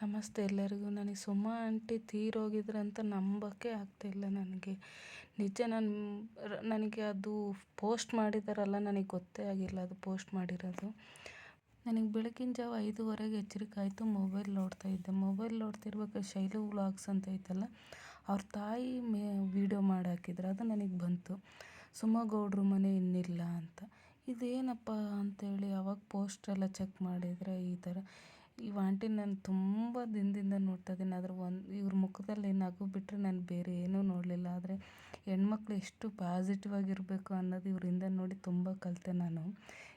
ನಮಸ್ತೆ ಎಲ್ಲರಿಗೂ. ನನಗೆ ಸುಮಾ ಆಂಟಿ ತೀರೋಗಿದ್ರಂತ ನಂಬೋಕ್ಕೆ ಆಗ್ತಾಯಿಲ್ಲ ನನಗೆ. ನಿಜ ನಾನು ನನಗೆ ಅದು ಪೋಸ್ಟ್ ಮಾಡಿದಾರಲ್ಲ, ನನಗೆ ಗೊತ್ತೇ ಆಗಿಲ್ಲ ಅದು ಪೋಸ್ಟ್ ಮಾಡಿರೋದು. ನನಗೆ ಬೆಳಗಿನ ಜಾವ ಐದುವರೆಗೆ ಎಚ್ಚರಿಕೆ ಆಯಿತು, ಮೊಬೈಲ್ ನೋಡ್ತಾ ಇದ್ದೆ. ಮೊಬೈಲ್ ನೋಡ್ತಿರ್ಬೇಕು ಶೈಲು ವ್ಲಾಗ್ಸ್ ಅಂತ ಐತಲ್ಲ, ಅವ್ರ ತಾಯಿ ಮೇ, ವೀಡಿಯೋ ಮಾಡಿ ಹಾಕಿದ್ರು ಅದು ನನಗೆ ಬಂತು. ಸುಮಾ ಗೌಡ್ರ ಮನೆ ಇನ್ನಿಲ್ಲ ಅಂತ. ಇದೇನಪ್ಪ ಅಂತೇಳಿ ಅವಾಗ ಪೋಸ್ಟೆಲ್ಲ ಚೆಕ್ ಮಾಡಿದರೆ ಈ ಥರ. ಈ ಆಂಟಿ ನಾನು ತುಂಬ ದಿನದಿಂದ ನೋಡ್ತಾ ಇದ್ದೀನಿ. ಆದರೆ ಒಂದು ಇವ್ರ ಮುಖದಲ್ಲಿ ನಗು ಬಿಟ್ಟರೆ ನಾನು ಬೇರೆ ಏನೂ ನೋಡಲಿಲ್ಲ. ಆದರೆ ಹೆಣ್ಮಕ್ಳು ಎಷ್ಟು ಪಾಸಿಟಿವ್ ಆಗಿರಬೇಕು ಅನ್ನೋದು ಇವರಿಂದ ನೋಡಿ ತುಂಬ ಕಲಿತೆ ನಾನು.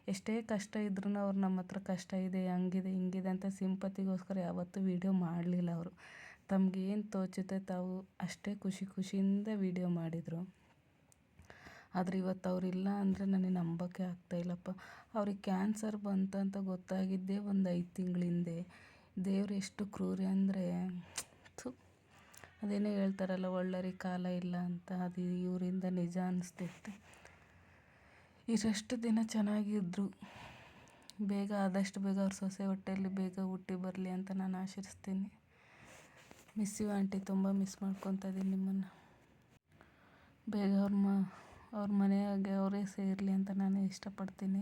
ಎಷ್ಟೇ ಕಷ್ಟ ಇದ್ರೂ ಅವ್ರು ನಮ್ಮ ಹತ್ರ ಕಷ್ಟ ಇದೆ, ಹಂಗಿದೆ, ಹಿಂಗಿದೆ ಅಂತ ಸಿಂಪತಿಗೋಸ್ಕರ ಯಾವತ್ತೂ ವೀಡಿಯೋ ಮಾಡಲಿಲ್ಲ ಅವರು. ತಮ್ಗೇನು ತೋಚುತ್ತೆ ತಾವು ಅಷ್ಟೇ ಖುಷಿ ಖುಷಿಯಿಂದ ವೀಡಿಯೋ ಮಾಡಿದರು. ಆದರೆ ಇವತ್ತು ಅವರಿಲ್ಲ ಅಂದರೆ ನನಗೆ ನಂಬೋಕ್ಕೆ ಆಗ್ತಾಯಿಲ್ಲಪ್ಪ ಅವ್ರಿಗೆ ಕ್ಯಾನ್ಸರ್ ಬಂತಂತ ಗೊತ್ತಾಗಿದ್ದೇ ಒಂದು ಐದು ತಿಂಗಳ ಹಿಂದೆ ದೇವ್ರು ಎಷ್ಟು ಕ್ರೂರಿ ಅಂದರೆ, ಥು, ಅದೇನೋ ಹೇಳ್ತಾರಲ್ಲ ಒಳ್ಳೆಯವ್ರಿಗೆ ಕಾಲ ಇಲ್ಲ ಅಂತ. ಅದು ಇವರಿಂದ ನಿಜ ಅನಿಸ್ತೈತೆ ಇರಷ್ಟು ದಿನ ಚೆನ್ನಾಗಿದ್ದರು ಬೇಗ ಆದಷ್ಟು ಬೇಗ ಅವ್ರ ಸೊಸೆ ಹೊಟ್ಟೆಯಲ್ಲಿ ಬೇಗ ಹುಟ್ಟಿ ಬರಲಿ ಅಂತ ನಾನು ಆಶಿಸ್ತೀನಿ ಮಿಸ್ ಯು ಆಂಟಿ, ತುಂಬ ಮಿಸ್ ಮಾಡ್ಕೊತಾ ಇದ್ದೀನಿ ನಿಮ್ಮನ್ನು. ಬೇಗ ಅವ್ರ ಮ ಅವ್ರ ಮನೆಯಾಗೆ ಅವರೇ ಸೇರಲಿ ಅಂತ ನಾನು ಇಷ್ಟಪಡ್ತೀನಿ.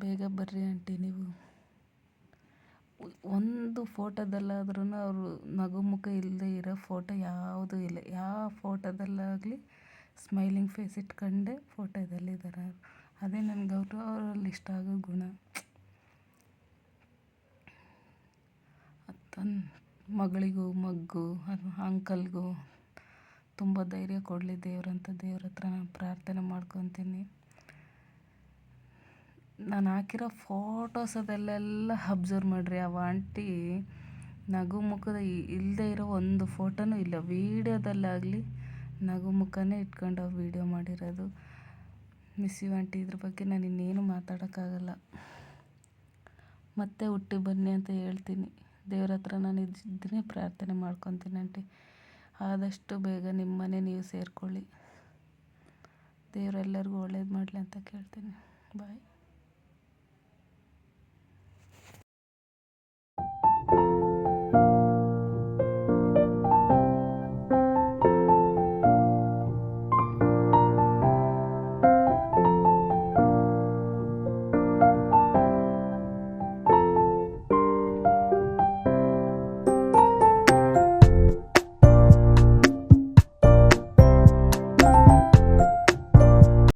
ಬೇಗ ಬರ್ರಿ ಆಂಟಿ ನೀವು. ಒಂದು ಫೋಟೋದಲ್ಲಾದ್ರೂ ಅವರು ನಗು ಮುಖ ಇಲ್ಲದೆ ಇರೋ ಫೋಟೋ ಯಾವುದೂ ಇಲ್ಲ. ಯಾವ ಫೋಟೋದಲ್ಲಾಗಲಿ ಸ್ಮೈಲಿಂಗ್ ಫೇಸ್ ಇಟ್ಕೊಂಡೇ ಫೋಟೋದಲ್ಲಿದ್ದಾರೆ ಅದೇ ನನಗೆ ಅವರು ಅವರಲ್ಲಿ ಇಷ್ಟ ಆಗೋ ಗುಣ. ತನ್ನ ಮಗಳಿಗೂ ಮಗ್ಗು ಅಂಕಲ್ಗೂ ತುಂಬ ಧೈರ್ಯ ಕೊಡಲಿ ದೇವ್ರಂತ ದೇವ್ರ ಹತ್ರ ನಾನು ಪ್ರಾರ್ಥನೆ ಮಾಡ್ಕೊತೀನಿ. ನಾನು ಹಾಕಿರೋ ಫೋಟೋಸ್ ಅದೆಲ್ಲೆಲ್ಲ ಅಬ್ಸರ್ವ್ ಮಾಡಿರಿ, ಆ ಆಂಟಿ ನಗು ಮುಖದ ಇಲ್ಲದೆ ಇರೋ ಒಂದು ಫೋಟೋನೂ ಇಲ್ಲ. ವೀಡಿಯೋದಲ್ಲಾಗಲಿ ನಗು ಮುಖನೇ ಇಟ್ಕೊಂಡು ವೀಡಿಯೋ ಮಾಡಿರೋದು. ಮಿಸ್ ಯು ಆಂಟಿ, ಇದ್ರ ಬಗ್ಗೆ ನಾನು ಇನ್ನೇನು ಮಾತಾಡೋಕ್ಕಾಗಲ್ಲ. ಮತ್ತೆ ಹುಟ್ಟಿ ಬನ್ನಿ ಅಂತ ಹೇಳ್ತೀನಿ. ದೇವ್ರ ಹತ್ರ ನಾನು ಇದನ್ನೇ ಪ್ರಾರ್ಥನೆ ಮಾಡ್ಕೊತೀನಿ ಆಂಟಿ. ಆದಷ್ಟು ಬೇಗ ನಿಮ್ಮ ಮನೆ ನೀವು ಸೇರಿಕೊಳ್ಳಿ. ದೇವರೆಲ್ಲರಿಗೂ ಒಳ್ಳೇದು ಮಾಡಲಿ ಅಂತ ಕೇಳ್ತೀನಿ. ಬಾಯ್